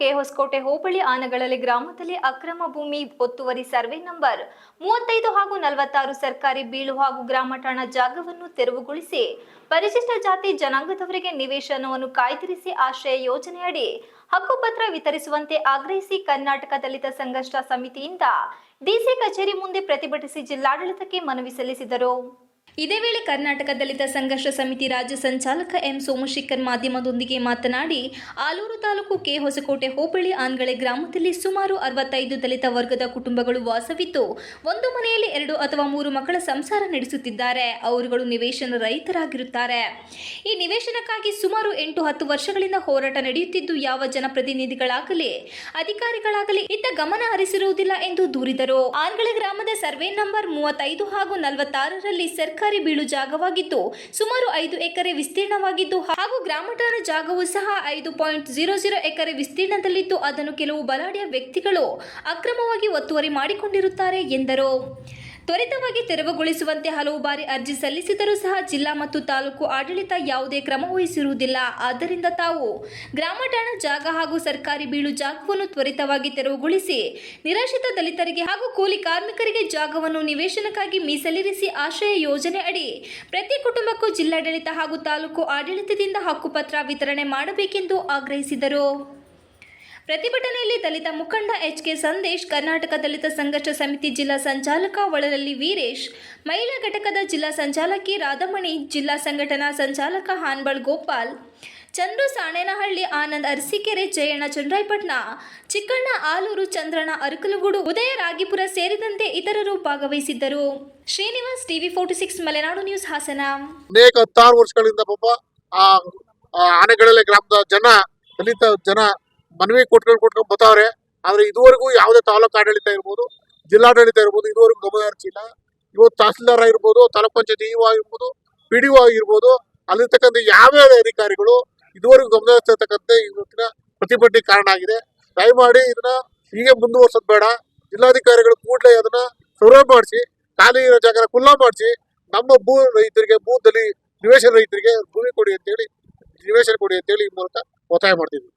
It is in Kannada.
ಕೆ ಹೊಸಕೋಟೆ ಹೋಬಳಿ ಆನಗಳಲ್ಲಿ ಗ್ರಾಮದಲ್ಲಿ ಅಕ್ರಮ ಭೂಮಿ ಒತ್ತುವರಿ ಸರ್ವೆ ನಂಬರ್ ಮೂವತ್ತೈದು ಹಾಗೂ ನಲವತ್ತಾರು ಸರ್ಕಾರಿ ಬೀಳು ಹಾಗೂ ಗ್ರಾಮ ಠಾಣಾ ಜಾಗವನ್ನು ತೆರವುಗೊಳಿಸಿ, ಪರಿಶಿಷ್ಟ ಜಾತಿ ಜನಾಂಗದವರಿಗೆ ನಿವೇಶನವನ್ನು ಕಾಯ್ದಿರಿಸಿ ಆಶ್ರಯ ಯೋಜನೆಯಡಿ ಹಕ್ಕುಪತ್ರ ವಿತರಿಸುವಂತೆ ಆಗ್ರಹಿಸಿ ಕರ್ನಾಟಕ ದಲಿತ ಸಂಘರ್ಷ ಸಮಿತಿಯಿಂದ ಡಿಸಿ ಕಚೇರಿ ಮುಂದೆ ಪ್ರತಿಭಟಿಸಿ ಜಿಲ್ಲಾಡಳಿತಕ್ಕೆ ಮನವಿ ಸಲ್ಲಿಸಿದರು. ಇದೇ ವೇಳೆ ಕರ್ನಾಟಕ ದಲಿತ ಸಂಘರ್ಷ ಸಮಿತಿ ರಾಜ್ಯ ಸಂಚಾಲಕ ಎಂ ಸೋಮಶೇಖರ್ ಮಾಧ್ಯಮದೊಂದಿಗೆ ಮಾತನಾಡಿ, ಆಲೂರು ತಾಲೂಕು ಕೆ ಹೊಸಕೋಟೆ ಹೋಬಳಿ ಆನ್ಗಳೆ ಗ್ರಾಮದಲ್ಲಿ ಸುಮಾರು ಅರವತ್ತೈದು ದಲಿತ ವರ್ಗದ ಕುಟುಂಬಗಳು ವಾಸವಿದ್ದು, ಒಂದು ಮನೆಯಲ್ಲಿ ಎರಡು ಅಥವಾ ಮೂರು ಮಕ್ಕಳ ಸಂಸಾರ ನಡೆಸುತ್ತಿದ್ದಾರೆ. ಅವರುಗಳು ನಿವೇಶನ ರಹಿತರಾಗಿರುತ್ತಾರೆ. ಈ ನಿವೇಶನಕ್ಕಾಗಿ ಸುಮಾರು ಎಂಟು ಹತ್ತು ವರ್ಷಗಳಿಂದ ಹೋರಾಟ ನಡೆಯುತ್ತಿದ್ದು, ಯಾವ ಜನಪ್ರತಿನಿಧಿಗಳಾಗಲಿ, ಅಧಿಕಾರಿಗಳಾಗಲಿ ಇತ್ತ ಗಮನ ಹರಿಸಿರುವುದಿಲ್ಲ ಎಂದು ದೂರಿದರು. ಆನ್ಗಳೆ ಗ್ರಾಮದ ಸರ್ವೆ ನಂಬರ್ ಮೂವತ್ತೈದು ಹಾಗೂ ನಲವತ್ತಾರರಲ್ಲಿ ಸರ್ಕಾರಿ ಬೀಳು ಜಾಗವಾಗಿದ್ದು ಸುಮಾರು ಐದು ಎಕರೆ ವಿಸ್ತೀರ್ಣವಾಗಿದ್ದು ಹಾಗೂ ಗ್ರಾಮಠಾನ ಜಾಗವು ಸಹ ಐದು ಪಾಯಿಂಟ್ ಜೀರೋ ಜೀರೋ ಎಕರೆ ವಿಸ್ತೀರ್ಣದಲ್ಲಿದ್ದು ಅದನ್ನು ಕೆಲವು ಬಲಾಢ್ಯ ವ್ಯಕ್ತಿಗಳು ಅಕ್ರಮವಾಗಿ ಒತ್ತುವರಿ ಮಾಡಿಕೊಂಡಿರುತ್ತಾರೆ ಎಂದರು. ತ್ವರಿತವಾಗಿ ತೆರವುಗೊಳಿಸುವಂತೆ ಹಲವು ಬಾರಿ ಅರ್ಜಿ ಸಲ್ಲಿಸಿದರೂ ಸಹ ಜಿಲ್ಲಾ ಮತ್ತು ತಾಲೂಕು ಆಡಳಿತ ಯಾವುದೇ ಕ್ರಮ ವಹಿಸಿರುವುದಿಲ್ಲ. ಆದ್ದರಿಂದ ತಾವು ಗ್ರಾಮ ಠಾಣಾ ಜಾಗ ಹಾಗೂ ಸರ್ಕಾರಿ ಬೀಳು ಜಾಗವನ್ನು ತ್ವರಿತವಾಗಿ ತೆರವುಗೊಳಿಸಿ, ನಿರಾಶ್ರಿತ ದಲಿತರಿಗೆ ಹಾಗೂ ಕೂಲಿ ಕಾರ್ಮಿಕರಿಗೆ ಜಾಗವನ್ನು ನಿವೇಶನಕ್ಕಾಗಿ ಮೀಸಲಿರಿಸಿ ಆಶ್ರಯ ಯೋಜನೆ ಅಡಿ ಪ್ರತಿ ಕುಟುಂಬಕ್ಕೂ ಜಿಲ್ಲಾಡಳಿತ ಹಾಗೂ ತಾಲೂಕು ಆಡಳಿತದಿಂದ ಹಕ್ಕುಪತ್ರ ವಿತರಣೆ ಮಾಡಬೇಕೆಂದು ಆಗ್ರಹಿಸಿದರು. ಪ್ರತಿಭಟನೆಯಲ್ಲಿ ದಲಿತ ಮುಖಂಡ ಎಚ್ ಕೆ ಸಂದೇಶ್, ಕರ್ನಾಟಕ ದಲಿತ ಸಂಘರ್ಷ ಸಮಿತಿ ಜಿಲ್ಲಾ ಸಂಚಾಲಕ ಒಳಲಲ್ಲಿ ವೀರೇಶ್, ಮಹಿಳಾ ಘಟಕದ ಜಿಲ್ಲಾ ಸಂಚಾಲಕಿ ರಾಧಮಣಿ, ಜಿಲ್ಲಾ ಸಂಘಟನಾ ಸಂಚಾಲಕ ಹಾನ್ಬಳ್ ಗೋಪಾಲ್, ಚಂದ್ರು ಸಾಣೇನಹಳ್ಳಿ ಆನಂದ್ ಅರಸೀಕೆರೆ, ಜಯಣ್ಣ ಚಂದ್ರಾಯಪಟ್ನ ಚಿಕ್ಕಣ್ಣ ಆಲೂರು ಚಂದ್ರಣ್ಣ ಅರಕಲಗೂಡು, ಉದಯ ರಾಗಿಪುರ ಸೇರಿದಂತೆ ಇತರರು ಭಾಗವಹಿಸಿದ್ದರು. Srinivas TV forty six, Malenadu news, Hassan. ಅನೇಕ ಹತ್ತಾರು ವರ್ಷಗಳಿಂದ ಪಾಪ ಗ್ರಾಮದ ಜನ, ದಲಿತ ಜನ ಮನವಿ ಕೊಟ್ಕೊಂಡು ಕೊಟ್ಕೊಂಡು ಬರ್ತಾವ್ರೆ ಆದ್ರೆ ಇದುವರೆಗೂ ಯಾವುದೇ ತಾಲೂಕು ಆಡಳಿತ ಇರ್ಬೋದು, ಜಿಲ್ಲಾಡಳಿತ ಇರ್ಬೋದು, ಇದುವರೆಗೂ ಗಮನ ಹರಿಸಿಲ್ಲ. ಇವತ್ತು ತಹಸೀಲ್ದಾರ್ ಆಗಿರ್ಬೋದು, ತಾಲೂಕ್ ಪಂಚಾಯತ್ ಇಒ ಆಗಿರ್ಬೋದು ಪಿ ಡಿ ಒ ಆಗಿರ್ಬೋದು, ಅಲ್ಲಿರ್ತಕ್ಕಂಥ ಯಾವ್ಯಾವ ಅಧಿಕಾರಿಗಳು ಇದುವರೆಗೂ ಗಮನ ಹರಿಸಿರ್ತಕ್ಕಂಥ ಇವತ್ತಿನ ಪ್ರತಿಭಟನೆ ಕಾರಣ ಆಗಿದೆ. ದಯಮಾಡಿ ಇದನ್ನ ಹೀಗೆ ಮುಂದುವರ್ಸೋದು ಬೇಡ. ಜಿಲ್ಲಾಧಿಕಾರಿಗಳು ಕೂಡಲೇ ಅದನ್ನ ಸರ್ವೆ ಮಾಡಿಸಿ, ಖಾಲಿ ಇರೋ ಜಾಗ ಖುಲ್ಲಾ ಮಾಡಿಸಿ, ನಮ್ಮ ಭೂ ರೈತರಿಗೆ, ಭೂದಲ್ಲಿ ನಿವೇಶನ ರೈತರಿಗೆ ಭೂಮಿ ಕೊಡಿ ಅಂತೇಳಿ, ನಿವೇಶನ ಕೊಡಿ ಅಂತೇಳಿ ಈ ಮೂಲಕ ಒತ್ತಾಯ ಮಾಡ್ತಿದ್ವಿ.